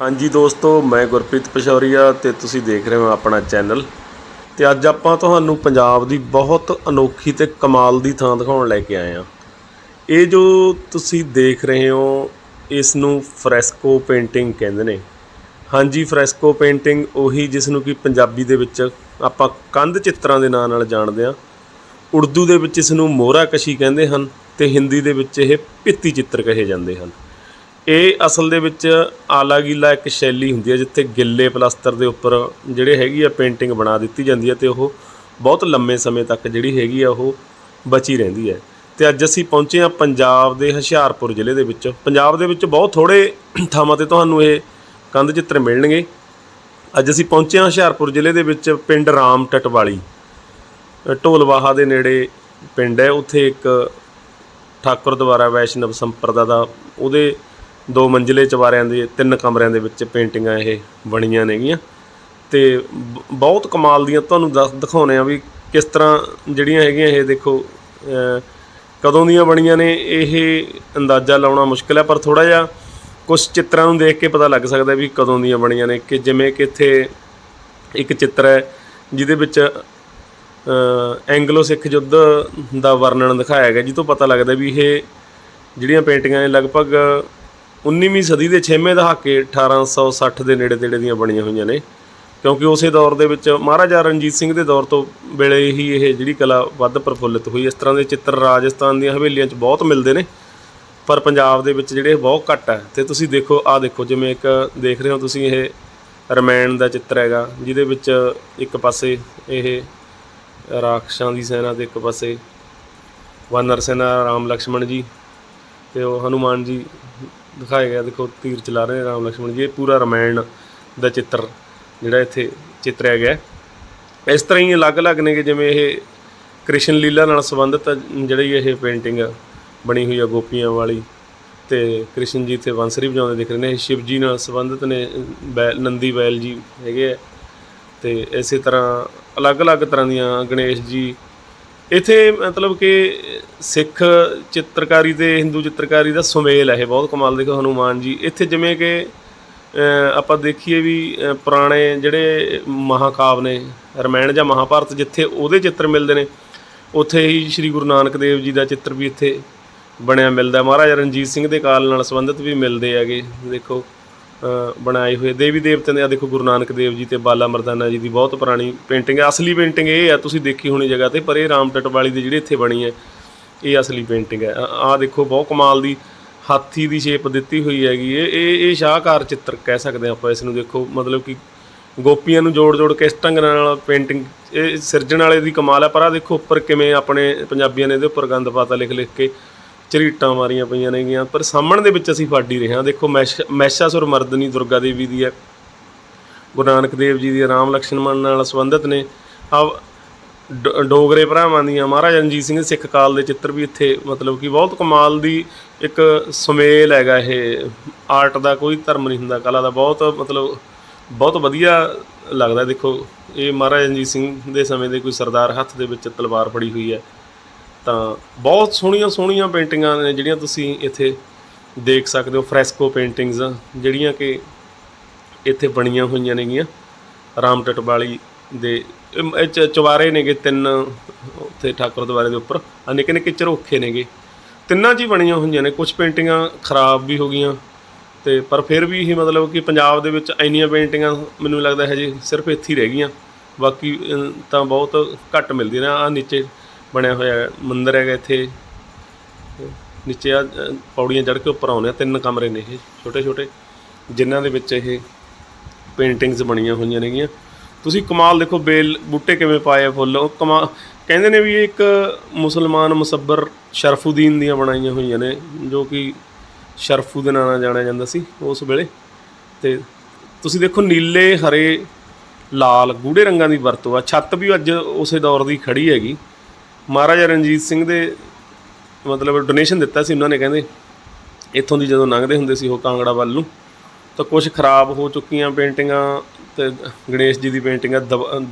ਹਾਂਜੀ ਦੋਸਤੋ, ਮੈਂ ਗੁਰਪ੍ਰੀਤ ਪਸ਼ੌਰੀਆ ਤੇ ਤੁਸੀਂ ਦੇਖ ਰਹੇ ਹੋ ਆਪਣਾ ਚੈਨਲ। ਤੇ ਅੱਜ ਆਪਾਂ ਤੁਹਾਨੂੰ ਪੰਜਾਬ ਦੀ ਬਹੁਤ ਅਨੋਖੀ ਤੇ ਕਮਾਲ ਦੀ ਥਾਂ ਦਿਖਾਉਣ ਲੈ ਕੇ ਆਏ ਹਾਂ। ਇਹ ਜੋ ਤੁਸੀਂ ਦੇਖ ਰਹੇ ਹੋ ਇਸ ਨੂੰ ਫਰੈਸਕੋ ਪੇਂਟਿੰਗ ਕਹਿੰਦੇ ਨੇ। ਹਾਂਜੀ, ਫਰੈਸਕੋ ਪੇਂਟਿੰਗ ਉਹੀ ਜਿਸ ਨੂੰ ਕਿ ਪੰਜਾਬੀ ਦੇ ਵਿੱਚ ਆਪਾਂ ਕੰਧ ਚਿੱਤਰਾਂ ਦੇ ਨਾਂ ਨਾਲ ਜਾਣਦੇ ਹਾਂ। ਉਰਦੂ ਦੇ ਵਿੱਚ ਇਸ ਨੂੰ ਮੋਹਰਾ ਕਸ਼ੀ ਕਹਿੰਦੇ ਹਨ ਤੇ ਹਿੰਦੀ ਦੇ ਵਿੱਚ ਇਹ ਭਿੱਤੀ ਚਿੱਤਰ ਕਹੇ ਜਾਂਦੇ ਹਨ। ਇਹ ਅਸਲ ਦੇ ਵਿੱਚ ਆਲਾ ਗੀਲਾ ਇੱਕ ਸ਼ੈਲੀ ਹੁੰਦੀ ਹੈ, ਜਿੱਥੇ ਗਿੱਲੇ ਪਲਾਸਟਰ ਦੇ ਉੱਪਰ ਜਿਹੜੇ ਹੈਗੀ ਆ ਪੇਂਟਿੰਗ ਬਣਾ ਦਿੱਤੀ ਜਾਂਦੀ ਹੈ ਤੇ ਉਹ ਬਹੁਤ ਲੰਮੇ ਸਮੇਂ ਤੱਕ ਜਿਹੜੀ ਹੈਗੀ ਆ ਉਹ ਬਚੀ ਰਹਿੰਦੀ ਹੈ। ਤੇ ਅੱਜ ਅਸੀਂ ਪਹੁੰਚੇ ਹਾਂ ਪੰਜਾਬ ਦੇ ਹੁਸ਼ਿਆਰਪੁਰ ਜ਼ਿਲ੍ਹੇ ਦੇ ਵਿੱਚ। ਪੰਜਾਬ ਦੇ ਵਿੱਚ ਬਹੁਤ ਥੋੜੇ ਥਾਵਾਂ ਤੇ ਤੁਹਾਨੂੰ ਇਹ ਕੰਧ ਚਿੱਤਰ ਮਿਲਣਗੇ। ਅੱਜ ਅਸੀਂ ਪਹੁੰਚੇ ਹਾਂ ਹੁਸ਼ਿਆਰਪੁਰ ਜ਼ਿਲ੍ਹੇ ਦੇ ਵਿੱਚ ਪਿੰਡ ਰਾਮ ਟਟਵਾਲੀ। ਢੋਲਵਾਹਾ ਦੇ ਨੇੜੇ ਪਿੰਡ ਹੈ। ਉੱਥੇ ਇੱਕ ਠਾਕੁਰ ਦੁਆਰਾ ਵੈਸ਼ਨਵ ਸੰਪਰਦਾ ਦਾ ਉਹਦੇ ਦੋ ਮੰਜ਼ਿਲੇ ਚਵਾਰਿਆਂ ਦੇ, ਤਿੰਨ ਕਮਰਿਆਂ ਦੇ ਵਿੱਚ ਪੇਂਟਿੰਗਾਂ ਇਹ ਬਣੀਆਂ ਨੇਗੀਆਂ। ਤੇ ਬਹੁਤ ਕਮਾਲ ਦੀਆਂ ਤੁਹਾਨੂੰ ਦੱਸ ਦਿਖਾਉਣੇ ਆ ਵੀ ਕਿਸ ਤਰ੍ਹਾਂ ਜਿਹੜੀਆਂ ਹੈਗੀਆਂ ਇਹ ਦੇਖੋ ਕਦੋਂ ਦੀਆਂ ਬਣੀਆਂ ਨੇ, ਇਹ ਅੰਦਾਜ਼ਾ ਲਾਉਣਾ ਮੁਸ਼ਕਲ ਹੈ, ਪਰ ਥੋੜਾ ਜਿਹਾ ਕੁਝ ਚਿੱਤਰਾਂ ਨੂੰ ਦੇਖ ਕੇ ਪਤਾ ਲੱਗ ਸਕਦਾ ਵੀ ਕਦੋਂ ਦੀਆਂ ਬਣੀਆਂ ਨੇ, ਕਿ ਜਿਵੇਂ ਕਿ ਇੱਥੇ ਇੱਕ ਚਿੱਤਰ ਹੈ, ਜਿਹਦੇ ਵਿੱਚ ਐਂਗਲੋ ਸਿੱਖ ਯੁੱਧ ਦਾ ਵਰਣਨ ਦਿਖਾਇਆ ਗਿਆ ਜਿਸ ਤੋਂ ਪਤਾ ਲੱਗਦਾ ਵੀ ਇਹ ਜਿਹੜੀਆਂ ਪੇਂਟਿੰਗਾਂ ਨੇ, ਲਗਭਗ 19ਵੀਂ ਸਦੀ ਦੇ 6ਵੇਂ ਦਹਾਕੇ 1860 ਦੇ ਨੇੜੇ ਤੇੜੇ ਦੀਆਂ ਬਣੀਆਂ ਹੋਈਆਂ ਨੇ। ਕਿਉਂਕਿ ਉਸੇ ਦੌਰ ਦੇ ਵਿੱਚ ਮਹਾਰਾਜਾ ਰਣਜੀਤ ਸਿੰਘ ਦੇ ਦੌਰ ਤੋਂ ਵੇਲੇ ਹੀ ਇਹ ਜਿਹੜੀ ਕਲਾ ਵੱਧ ਪ੍ਰਫੁੱਲਿਤ ਹੋਈ। ਇਸ ਤਰ੍ਹਾਂ ਦੇ ਚਿੱਤਰ ਰਾਜਸਥਾਨ ਦੀਆਂ ਹਵੇਲੀਆਂ 'ਚ ਬਹੁਤ ਮਿਲਦੇ ਨੇ, ਪਰ ਪੰਜਾਬ ਦੇ ਵਿੱਚ ਜਿਹੜੇ ਬਹੁਤ ਘੱਟ ਹੈ। ਤੇ ਤੁਸੀਂ ਦੇਖੋ, ਆਹ ਦੇਖੋ, ਜਿਵੇਂ ਇੱਕ ਦੇਖ ਰਹੇ ਹੋ ਤੁਸੀਂ, ਇਹ ਰਮਾਇਣ ਦਾ ਚਿੱਤਰ ਹੈਗਾ, ਜਿਹਦੇ ਵਿੱਚ ਇੱਕ ਪਾਸੇ ਇਹ ਰਾਖਸ਼ਾਂ ਦੀ ਸੈਨਾ ਤੇ ਇੱਕ ਪਾਸੇ ਵਾਨਰ ਸੈਨਾ ਰਾਮ ਲਕਸ਼ਮਣ ਜੀ ਤੇ ਉਹ ਹਨੂਮਾਨ ਜੀ ਦਿਖਾਇਆ ਗਿਆ ਦੇਖੋ, ਤੀਰ ਚਲਾ ਰਹੇ ਨੇ ਰਾਮ ਲਕਸ਼ਮਣ ਜੀ। ਇਹ ਪੂਰਾ ਰਮਾਇਣ ਦਾ ਚਿੱਤਰ ਜਿਹੜਾ ਇੱਥੇ ਚਿੱਤਰਿਆ ਗਿਆ ਇਸ ਤਰ੍ਹਾਂ ਹੀ ਅਲੱਗ-ਅਲੱਗ ਨੇ ਕਿ ਜਿਵੇਂ ਇਹ ਕ੍ਰਿਸ਼ਨ ਲੀਲਾ ਨਾਲ ਸੰਬੰਧਿਤ ਜਿਹੜੀ ਇਹ ਪੇਂਟਿੰਗ ਬਣੀ ਹੋਈ ਆ ਗੋਪੀਆਂ ਵਾਲੀ। ਤੇ ਕ੍ਰਿਸ਼ਨ ਜੀ ਤੇ ਬੰਸਰੀ ਵਜਾਉਂਦੇ ਦਿਖ ਰਹੇ ਨੇ। ਇਹ ਸ਼ਿਵ ਜੀ ਨਾਲ ਸੰਬੰਧਿਤ ਨੇ ਬੈਲ ਨੰਦੀ ਬੈਲ ਜੀ ਹੈਗੇ ਆ। ਤੇ ਇਸੇ ਤਰ੍ਹਾਂ ਅਲੱਗ-ਅਲੱਗ ਤਰ੍ਹਾਂ ਦੀਆਂ ਗਣੇਸ਼ ਜੀ। ਇਥੇ ਮਤਲਬ ਕਿ ਸਿੱਖ ਚਿੱਤਰਕਾਰੀ ਤੇ ਹਿੰਦੂ ਚਿੱਤਰਕਾਰੀ ਦਾ ਸੁਮੇਲ ਹੈ ਇਹ, ਬਹੁਤ ਕਮਾਲ ਦੇਖੋ ਹਨੂਮਾਨ ਜੀ। ਇੱਥੇ ਜਿਵੇਂ ਕਿ ਆਪਾਂ ਦੇਖੀਏ ਵੀ ਪੁਰਾਣੇ ਜਿਹੜੇ ਮਹਾਕਾਵ ਨੇ, ਰਮਾਇਣ ਜਾਂ ਮਹਾਭਾਰਤ ਜਿੱਥੇ ਉਹਦੇ ਚਿੱਤਰ ਮਿਲਦੇ ਨੇ, ਉੱਥੇ ਹੀ ਸ੍ਰੀ ਗੁਰੂ ਨਾਨਕ ਦੇਵ ਜੀ ਦਾ ਚਿੱਤਰ ਵੀ ਇੱਥੇ ਬਣਿਆ ਮਿਲਦਾ। ਮਹਾਰਾਜਾ ਰਣਜੀਤ ਸਿੰਘ ਦੇ ਕਾਲ ਨਾਲ ਸੰਬੰਧਿਤ ਵੀ ਮਿਲਦੇ ਹੈਗੇ, ਦੇਖੋ ਬਣਾਏ ਹੋਏ। ਦੇਵੀ ਦੇਵਤਿਆਂ ਦੇ ਆ ਦੇਖੋ ਗੁਰੂ ਨਾਨਕ ਦੇਵ ਜੀ ਤੇ ਬਾਲਾ ਮਰਦਾਨਾ ਜੀ ਦੀ ਬਹੁਤ ਪੁਰਾਣੀ ਪੇਂਟਿੰਗ ਹੈ। ਅਸਲੀ ਪੇਂਟਿੰਗ ਇਹ ਆ ਤੁਸੀਂ ਦੇਖੀ ਹੋਣੀ ਜਗ੍ਹਾ ਤੇ, ਪਰ ਇਹ ਰਾਮ ਵਾਲੀ ਦੀ ਜਿਹੜੀ ਇੱਥੇ ਬਣੀ ਹੈ ਇਹ ਅਸਲੀ ਪੇਂਟਿੰਗ ਹੈ। ਆ ਦੇਖੋ, ਬਹੁਤ ਕਮਾਲ ਦੀ ਹਾਥੀ ਦੀ ਸ਼ੇਪ ਦਿੱਤੀ ਹੋਈ ਹੈਗੀ ਇਹ। ਇਹ ਇਹ ਸ਼ਾਹਕਾਰ ਚਿੱਤਰ ਕਹਿ ਸਕਦੇ ਹਾਂ ਆਪਾਂ, ਇਸ ਨੂੰ ਦੇਖੋ, ਮਤਲਬ ਕਿ ਗੋਪੀਆਂ ਨੂੰ ਜੋੜ ਜੋੜ ਕੇ ਇਸ ਢੰਗ ਨਾਲ ਪੇਂਟਿੰਗ ਇਹ ਸਿਰਜਣ ਵਾਲੇ ਦੀ ਕਮਾਲ ਹੈ। ਪਰ ਆ ਦੇਖੋ, ਉੱਪਰ ਕਿਵੇਂ ਆਪਣੇ ਪੰਜਾਬੀਆਂ ਨੇ ਇਹਦੇ ਉੱਪਰ ਗੰਦ ਪਾਤਾ ਲਿਖ ਲਿਖ ਕੇ ਝਰੀਟਾਂ ਮਾਰੀਆਂ ਪਈਆਂ ਨੇਗੀਆਂ। ਪਰ ਸਾਹਮਣ ਦੇ ਵਿੱਚ ਅਸੀਂ ਫੜ ਹੀ ਰਹੇ ਹਾਂ। ਦੇਖੋ, ਮੈਸ਼, ਮੈਸ਼ਾਸੁਰ ਮਰਦਨੀ ਦੁਰਗਾ ਦੇਵੀ ਦੀ ਹੈ। ਗੁਰੂ ਨਾਨਕ ਦੇਵ ਜੀ ਦੀ ਰਾਮ ਲਕਸ਼ਮਣ ਨਾਲ ਸੰਬੰਧਿਤ ਨੇ। ਆ ਡ- ਡੋਗਰੇ ਭਰਾਵਾਂ ਦੀਆਂ, ਮਹਾਰਾਜਾ ਰਣਜੀਤ ਸਿੰਘ ਸਿੱਖ ਕਾਲ ਦੇ ਚਿੱਤਰ ਵੀ ਇੱਥੇ ਮਤਲਬ ਕਿ ਬਹੁਤ ਕਮਾਲ ਦੀ ਇੱਕ ਸੁਮੇਲ ਹੈਗਾ ਇਹ। ਆਰਟ ਦਾ ਕੋਈ ਧਰਮ ਨਹੀਂ ਹੁੰਦਾ, ਕਲਾ ਦਾ ਬਹੁਤ ਮਤਲਬ ਬਹੁਤ ਵਧੀਆ ਲੱਗਦਾ। ਦੇਖੋ, ਇਹ ਮਹਾਰਾਜਾ ਰਣਜੀਤ ਸਿੰਘ ਦੇ ਸਮੇਂ ਦੇ ਕੋਈ ਸਰਦਾਰ ਹੱਥ ਦੇ ਵਿੱਚ ਤਲਵਾਰ ਫੜੀ ਹੋਈ ਹੈ। ਤਾਂ ਬਹੁਤ ਸੋਹਣੀਆਂ ਸੋਹਣੀਆਂ ਪੇਂਟਿੰਗਾਂ ਨੇ ਜਿਹੜੀਆਂ ਤੁਸੀਂ ਇੱਥੇ ਦੇਖ ਸਕਦੇ ਹੋ, ਫਰੈਸਕੋ ਪੇਂਟਿੰਗਸ, ਜਿਹੜੀਆਂ ਕਿ ਇੱਥੇ ਬਣੀਆਂ ਹੋਈਆਂ ਨੇਗੀਆਂ। ਰਾਮ ਟਟਵਾਲੀ ਦੇ ਇਹ- ਇਹ ਚ- ਚੁਬਾਰੇ ਨੇਗੇ ਤਿੰਨ ਉੱਥੇ ਠਾਕੁਰ ਦੁਆਰੇ ਦੇ ਉੱਪਰ। ਆ ਨਿੱਕੇ ਨਿੱਕੇ ਝਰੋਖੇ ਨੇਗੇ। ਤਿੰਨਾਂ 'ਚ ਹੀ ਬਣੀਆਂ ਹੋਈਆਂ ਨੇ। ਕੁਝ ਪੇਂਟਿੰਗਾਂ ਖਰਾਬ ਵੀ ਹੋ ਗਈਆਂ। ਤੇ ਪਰ ਫਿਰ ਵੀ ਇਹ ਮਤਲਬ ਕਿ ਪੰਜਾਬ ਦੇ ਵਿੱਚ ਇੰਨੀਆਂ ਪੇਂਟਿੰਗਾਂ ਮੈਨੂੰ ਲੱਗਦਾ ਹੈ ਹਜੇ ਸਿਰਫ ਇੱਥੇ ਹੀ ਰਹਿ ਗਈਆਂ। ਬਾਕੀ ਅ, ਤਾਂ ਬਹੁਤ ਘੱਟ ਮਿਲਦੀਆਂ ਨੇ। ਆ ਨੀਚੇ ਬਣਿਆ ਹੋਇਆ ਮੰਦਿਰ ਹੈਗਾ ਇੱਥੇ। ਨੀਚੇ ਆ ਪੌੜੀਆਂ ਚੜ੍ਹ ਕੇ ਉੱਪਰ ਆਉਂਦੇ ਆ। ਤਿੰਨ ਕਮਰੇ ਨੇ ਇਹ ਛੋਟੇ ਛੋਟੇ ਜਿਨ੍ਹਾਂ ਦੇ ਵਿੱਚ ਇਹ ਪੇਂਟਿੰਗਸ ਬਣੀਆਂ ਹੋਈਆਂ ਨੇਗੀਆਂ। ਤੁਸੀਂ ਕਮਾਲ ਦੇਖੋ, ਬੇਲ ਬੂਟੇ ਕਿਵੇਂ ਪਾਏ ਫੁੱਲ। ਉਹ ਕਮਾ, ਕਹਿੰਦੇ ਨੇ ਵੀ ਇਹ ਇੱਕ ਮੁਸਲਮਾਨ ਮੁਸੱਬਰ ਸ਼ਰਫੂਦੀਨ ਦੀਆਂ ਬਣਾਈਆਂ ਹੋਈਆਂ ਨੇ, ਜੋ ਕਿ ਸ਼ਰਫੂ ਦੇ ਨਾਂ ਨਾਲ ਜਾਣਿਆ ਜਾਂਦਾ ਸੀ ਉਸ ਵੇਲੇ। ਤੇ ਤੁਸੀਂ ਦੇਖੋ, ਨੀਲੇ, ਹਰੇ, ਲਾਲ, ਗੂੜੇ ਰੰਗਾਂ ਦੀ ਵਰਤੋਂ ਆ। ਛੱਤ ਵੀ ਅੱਜ ਉਸੇ ਦੌਰ ਦੀ ਖੜੀ ਹੈਗੀ। ਮਹਾਰਾਜਾ ਰਣਜੀਤ ਸਿੰਘ ਦੇ ਮਤਲਬ ਡੋਨੇਸ਼ਨ ਦਿੱਤਾ ਸੀ ਉਹਨਾਂ ਨੇ, ਕਹਿੰਦੇ ਇੱਥੋਂ ਦੀ ਜਦੋਂ ਲੰਘਦੇ ਹੁੰਦੇ ਸੀ ਉਹ ਕਾਂਗੜਾ ਵੱਲ ਨੂੰ, ਤਾਂ ਕੁਝ ਖਰਾਬ ਹੋ ਚੁੱਕੀਆਂ ਪੇਂਟਿੰਗਾਂ ਤੇ ਗਣੇਸ਼ ਜੀ ਦੀ ਪੇਂਟਿੰਗ ਆ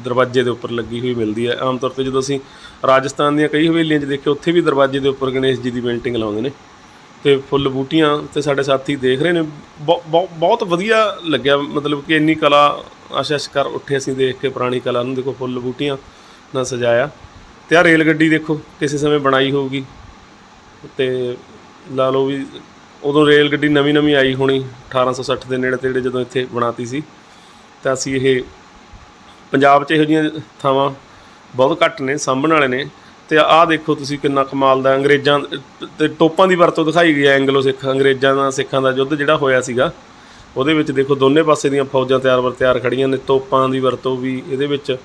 ਦਰਵਾਜ਼ੇ ਦੇ ਉੱਪਰ ਲੱਗੀ ਹੋਈ ਮਿਲਦੀ ਹੈ ਆਮ ਤੌਰ ਤੇ ਜਦੋਂ ਅਸੀਂ ਰਾਜਸਥਾਨ ਦੀਆਂ ਕਈ ਹਵੇਲੀਆਂ 'ਚ ਦੇਖਿਆ, ਉੱਥੇ ਵੀ ਦਰਵਾਜ਼ੇ ਦੇ ਉੱਪਰ ਗਣੇਸ਼ ਜੀ ਦੀ ਪੇਂਟਿੰਗ ਲਾਉਂਦੇ ਨੇ। ਤੇ ਫੁੱਲ ਬੂਟੀਆਂ ਤੇ ਸਾਡੇ ਸਾਥੀ ਦੇਖ ਰਹੇ ਨੇ। ਬਹੁ- ਬਹੁ- ਬਹੁਤ ਵਧੀਆ ਲੱਗਿਆ। ਮਤਲਬ ਕਿ ਇੰਨੀ ਕਲਾ ਆਸ਼ਾਸ਼ ਕਰ ਉੱਠੇ ਅਸੀਂ ਦੇਖ ਕੇ ਪੁਰਾਣੀ ਕਲਾ ਨੂੰ। ਦੇਖੋ, ਫੁੱਲ ਬੂਟੀਆਂ ਨਾਲ ਸਜਾਇਆ। ਤੇ ਆ ਰੇਲ ਗੱਡੀ ਦੇਖੋ, ਕਿਸੇ ਸਮੇਂ ਬਣਾਈ ਹੋਊਗੀ। ਤੇ ਲਾ ਲਓ ਵੀ ਉਦੋਂ ਰੇਲ ਗੱਡੀ ਨਵੀਂ ਨਵੀਂ ਆਈ ਹੋਣੀ 1860 ਦੇ ਨੇੜੇ ਤੇੜੇ ਜਦੋਂ ਇੱਥੇ ਬਣਾਤੀ ਸੀ। ਤਾਂ ਅਸੀਂ ਇਹ ਪੰਜਾਬ 'ਚ ਇਹੋ ਜਿਹੀਆਂ ਥਾਵਾਂ ਬਹੁਤ ਘੱਟ ਨੇ, ਸਾਂਭਣ ਵਾਲੇ ਨੇ। ਤੇ ਆਹ ਦੇਖੋ ਤੁਸੀਂ ਕਿੰਨਾ ਕਮਾਲ ਦਾ ਅੰਗਰੇਜ਼ਾਂ ਤੇ ਟੋਪਾਂ ਦੀ ਵਰਤੋਂ ਦਿਖਾਈ ਗਈ ਹੈ, ਐਂਗਲੋ ਸਿੱਖ, ਅੰਗਰੇਜ਼ਾਂ ਦਾ, ਸਿੱਖਾਂ ਦਾ ਯੁੱਧ ਜਿਹੜਾ ਹੋਇਆ ਸੀਗਾ। ਉਹਦੇ ਵਿੱਚ ਦੇਖੋ ਦੋਨੇ ਪਾਸੇ ਦੀਆਂ ਫੌਜਾਂ ਤਿਆਰ ਵਰ ਤਿਆਰ ਖੜੀਆਂ ਨੇ, ਤੋਪਾਂ ਦੀ ਵਰਤੋਂ ਵੀ ਇਹਦੇ ਵਿੱਚ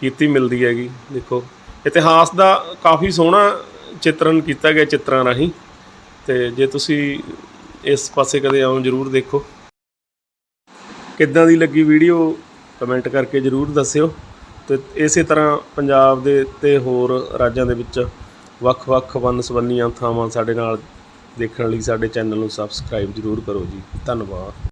ਕੀਤੀ ਮਿਲਦੀ ਹੈਗੀ, ਦੇਖੋ। ਇਤਿਹਾਸ ਦਾ ਕਾਫੀ ਸੋਹਣਾ ਚਿੱਤਰਨ ਕੀਤਾ ਗਿਆ ਚਿੱਤਰਾਂ ਰਾਹੀਂ। ਤੇ ਜੇ ਤੁਸੀਂ ਇਸ ਪਾਸੇ ਕਦੇ ਆਉਂ ਜਰੂਰ ਦੇਖੋ। ਕਿੱਦਾਂ ਦੀ ਲੱਗੀ ਵੀਡੀਓ ਕਮੈਂਟ ਕਰਕੇ ਜਰੂਰ ਦੱਸਿਓ। ਤੇ ਇਸੇ ਤਰ੍ਹਾਂ ਪੰਜਾਬ ਦੇ ਤੇ ਹੋਰ ਰਾਜਾਂ ਦੇ ਵਿੱਚ ਵੱਖ-ਵੱਖ ਵੰਨ-ਸਵੰਨੀਆਂ ਥਾਵਾਂ ਸਾਡੇ ਨਾਲ ਦੇਖਣ ਲਈ ਸਾਡੇ ਚੈਨਲ ਨੂੰ ਸਬਸਕ੍ਰਾਈਬ ਜਰੂਰ ਕਰੋ ਜੀ। ਧੰਨਵਾਦ।